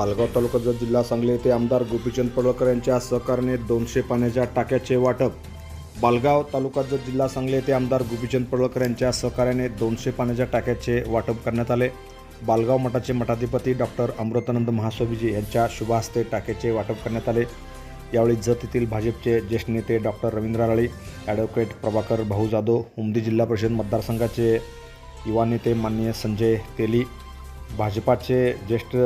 बालगाव तालुका जत जिल्हा सांगली येथे आमदार गोपीचंद पडळकर यांच्या सहकार्याने दोनशे पाण्याच्या टाक्याचे वाटप. बालगाव तालुका जत जिल्हा सांगली येथे आमदार गोपीचंद पडळकर यांच्या सहकार्याने दोनशे पाण्याच्या टाक्याचे वाटप करण्यात आले. बालगाव मठाचे मठाधिपती डॉक्टर अमृतानंद महास्वामीजी यांच्या शुभहस्ते टाक्याचे वाटप करण्यात आले. यावेळी जत येथील भाजपचे ज्येष्ठ नेते डॉक्टर रवींद्र राळी ॲडव्होकेट प्रभाकर भाऊ जाधव उमदी जिल्हा परिषद मतदारसंघाचे युवा नेते माननीय संजय तेली भाजपाचे ज्येष्ठ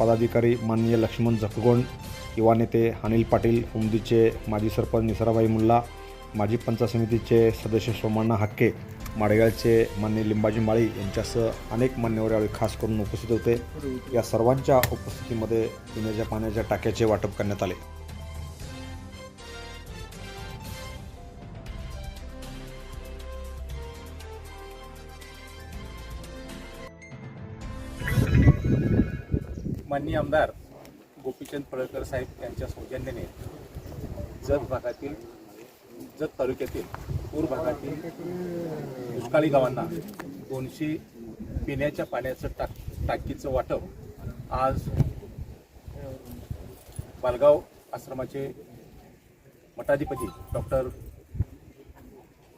पदाधिकारी माननीय लक्ष्मण झकगोंड युवा नेते अनिल पाटील हुमदीचे माजी सरपंच निसराबाई मुल्ला माजी पंचायत समितीचे सदस्य सोमण्णा हक्के माडेगावचे मान्य लिंबाजी माळी यांच्यासह अनेक मान्यवर यावेळी खास करून उपस्थित होते. या सर्वांच्या उपस्थितीमध्ये पिण्याच्या पाण्याच्या टाक्याचे वाटप करण्यात आले. माननीय आमदार गोपीचंद पळकर साहेब यांच्या सौजन्याने जत भागातील जत तालुक्यातील पूर भागातील दुष्काळी गावांना दोनशे पिण्याच्या पाण्याचं टाक टाकीचं वाटप आज बालगाव आश्रमाचे मठाधिपती डॉक्टर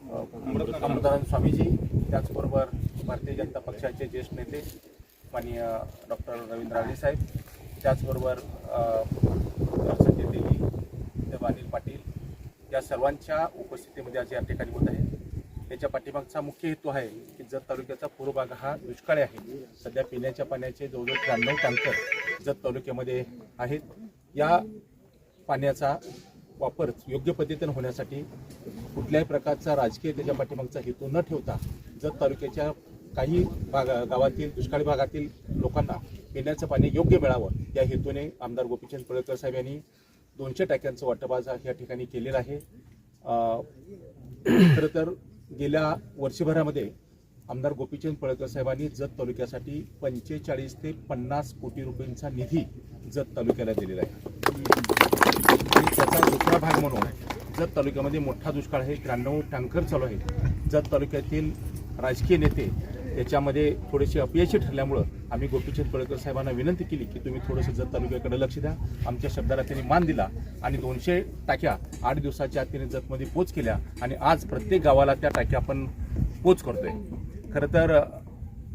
अमृतानंद स्वामीजी त्याचबरोबर भारतीय जनता पक्षाचे ज्येष्ठ नेते माननीय डॉक्टर रवींद्र राणे साहेब त्याचबरोबर संजय देवी देव अनिल पाटील या सर्वांच्या उपस्थितीमध्ये आज या ठिकाणी होत आहे. याच्या पाठीमागचा मुख्य हेतू आहे की जत तालुक्याचा पूर्व भाग हा दुष्काळी आहे. सध्या पिण्याच्या पाण्याचे जवळजवळ त्र्याण्णव टँकर जत तालुक्यामध्ये आहेत. या पाण्याचा वापर योग्य पद्धतीने होण्यासाठी कुठल्याही प्रकारचा राजकीय त्याच्या पाठीमागचा हेतू न ठेवता जत तालुक्याच्या काही भाग गावातील दुष्काळी भागातील लोकांना पिण्याचं पाणी योग्य मिळावं या हेतूने आमदार गोपीचंद पडळकर साहेब यांनी दोनशे टाक्यांचं वाटप आज या ठिकाणी केलेलं आहे. खरं तर गेल्या वर्षभरामध्ये आमदार गोपीचंद पळकर साहेबांनी जत तालुक्यासाठी पंचेचाळीस ते पन्नास कोटी रुपयांचा निधी जत तालुक्याला दिलेला आहे. त्याचा दुसरा भाग म्हणून जत तालुक्यामध्ये मोठा दुष्काळ आहे. त्र्याण्णव टँकर चालू आहे जत तालुक्यातील राजकीय नेते याच्यामध्ये थोडेसे अपयशी ठरल्यामुळं आम्ही गोपीचंद पळकर साहेबांना विनंती केली की तुम्ही थोडंसं जत तालुक्याकडे लक्ष द्या. आमच्या शब्दाला त्यांनी मान दिला आणि दोनशे टाक्या आठ दिवसाच्या आत त्यांनी जतमध्ये पोच केल्या आणि आज प्रत्येक गावाला त्या टाक्या आपण पोच करतोय. खरं तर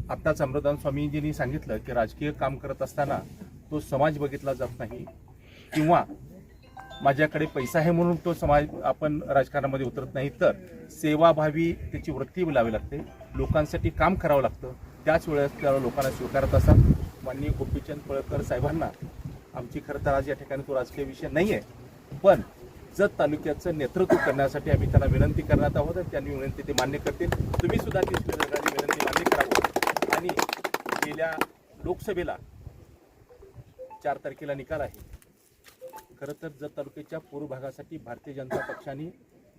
आत्ताच अमृतान स्वामीजींनी सांगितलं की राजकीय काम करत असताना तो समाज बघितला जात नाही किंवा माझ्याकडे पैसा आहे म्हणून तो समाज आपण राजकारणामध्ये उतरत नाही तर सेवाभावी त्याची वृत्ती लावी लागते. लोकांसाठी काम करावं लागतं. त्याच वेळेस त्याला लोकांना स्वीकारत असतात माननीय गोपीचंद पळकर साहेबांना आमची खरं तर आज या ठिकाणी तो राजकीय विषय नाही आहे पण जत तालुक्याचं नेतृत्व करण्यासाठी आम्ही त्यांना विनंती करण्यात आहोत आणि त्यांनी विनंती ते मान्य करतील. तुम्ही सुद्धा ती विनंती मान्य करावं आणि गेल्या लोकसभेला चार तारखेला निकाल आहे. खरं तर जत तालुक्याच्या पूर्व भागासाठी भारतीय जनता पक्षाने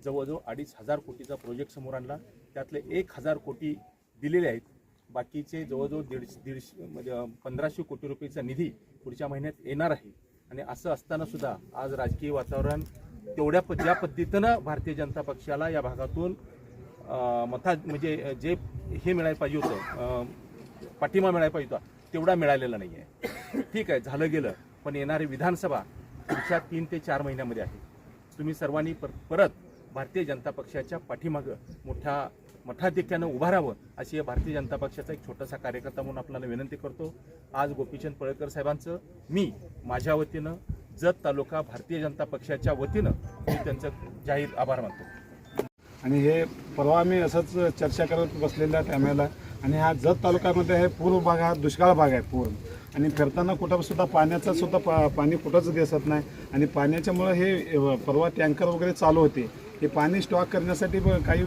जवळजवळ अडीच हजार कोटीचा प्रोजेक्ट समोर आणला. त्यातले एक हजार कोटी दिलेले आहेत. बाकीचे जवळजवळ दीडशे दीडशे म्हणजे पंधराशे कोटी रुपयेचा निधी पुढच्या महिन्यात येणार आहे. आणि असं असताना सुद्धा आज राजकीय वातावरण तेवढ्या प ज्या पद्धतीनं भारतीय जनता पक्षाला या भागातून मता मथा म्हणजे जे हे मिळायला पाहिजे होतं पाठिंबा मिळायला पाहिजे होता तेवढा मिळालेला नाही आहे ठीक आहे झालं गेलं. पण येणारी विधानसभा पुढच्या तीन ते चार महिन्यामध्ये आहे. तुम्ही सर्वांनी पर परत भारतीय जनता पक्षाच्या पाठीमागं मोठ्या मठाधिक्यानं उभारावं अशी या भारतीय जनता पक्षाचा एक छोटासा कार्यकर्ता म्हणून आपल्याला विनंती करतो. आज गोपीचंद पळकर साहेबांचं मी माझ्या वतीनं जत तालुका भारतीय जनता पक्षाच्या वतीनं मी त्यांचं जाहीर आभार मानतो. आणि हे परवा मी असंच चर्चा करत बसलेल्या टायमाला आणि हा जत तालुक्यामध्ये हे पूर्व भाग हा दुष्काळ भाग आहे पूर्ण आणि फिरताना कुठं सुद्धा पाण्याचं सुद्धा पा पाणी कुठंच दिसत नाही. आणि पाण्याच्यामुळं हे परवा टँकर वगैरे चालू होते. हे पाणी स्टॉक करण्यासाठी काही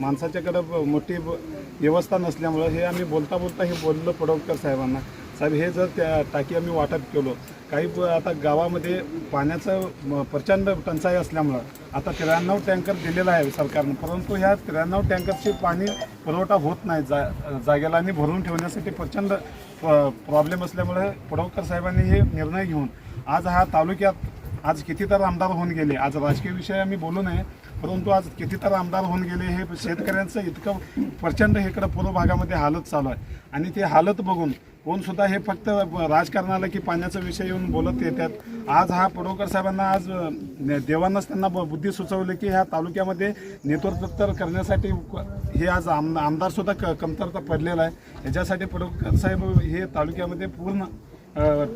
माणसाच्याकडं मोठी ब- व्यवस्था नसल्यामुळं हे आम्ही बोलता बोलता हे बोललो पडवकर साहेबांना. साहेब हे जर त्या टाकी आम्ही वाटप केलो काही आता गावामध्ये पाण्याचं प्रचंड टंचाई असल्यामुळं आता त्र्याण्णव टँकर दिलेला आहे सरकारनं परंतु ह्या त्र्याण्णव टँकरची पाणी पुरवठा होत नाही जा जागेला आणि भरून ठेवण्यासाठी प्रचंड प्रॉब्लेम असल्यामुळे पडवकर साहेबांनी हे निर्णय घेऊन आज हा तालुक्यात आज किती तर आमदार होऊन गेले. आज राजकीय विषय आम्ही बोलू नये परंतु आज किती तर आमदार होऊन गेले हे शेतकऱ्यांचं इतकं प्रचंड इकडं पूर्व भागामध्ये हालत चालू आहे. आणि ते हालत बघून कोण सुद्धा हे फक्त राजकारणाला की पाण्याचा विषय येऊन बोलत येतात. आज हा पडोकर साहेबांना आज देवांनाच त्यांना ब- बुद्धी सुचवली की ह्या तालुक्यामध्ये नेतृत्व करण्यासाठी हे आज आम आमदार सुद्धा क कमतरता पडलेला आहे. याच्यासाठी पडोकर साहेब हे तालुक्यामध्ये पूर्ण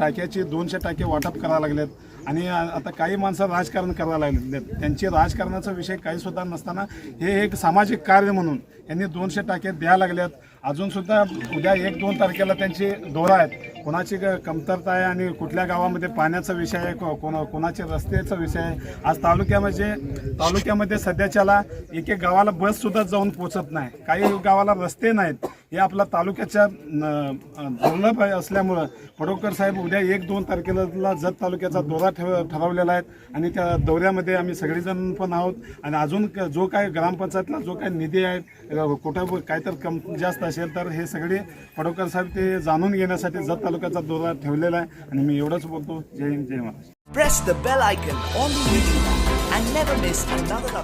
टाक्याचे दोनशे टाके वाटप करायला लागलेत. आणि आता काही माणसं राजकारण करायला लागलेत. त्यांची राजकारणाचा विषय काहीसुद्धा नसताना हे एक सामाजिक कार्य म्हणून यांनी दोनशे टाके द्यायला लागल्यात अजून सुद्धा उद्या एक दोन तारखेला त्यांची दौरा आहेत. कोणाची ग- कमतरता आहे आणि कुठल्या गावामध्ये पाण्याचा विषय आहे को- कोणाचे रस्त्याचा विषय आहे? आज तालुक्यामध्ये तालुक्यामध्ये सध्याच्याला एक एक गावाला बससुद्धा जाऊन पोचत नाही. काही गावाला रस्ते नाहीत. हे आपला तालुक्याच्या न- दुर्लभ आहे असल्यामुळं पडोकर साहेब उद्या एक दोन तारखेला जत तालुक्याचा दौरा ठेव ठरवलेला आहे आणि त्या दौऱ्यामध्ये आम्ही सगळेजण पण आहोत. आणि अजून क- जो काय ग्रामपंचायतला जो काय निधी आहे कुठं काहीतरी काय तर कम जास्त असेल तर हे सगळे पडोकर साहेब ते जाणून घेण्यासाठी जत तालुक्याचा दुरा ठेवलेला आहे आणि मी एवढंच बोलतो. जय हिंद जय Maharaj the bell icon on and never miss another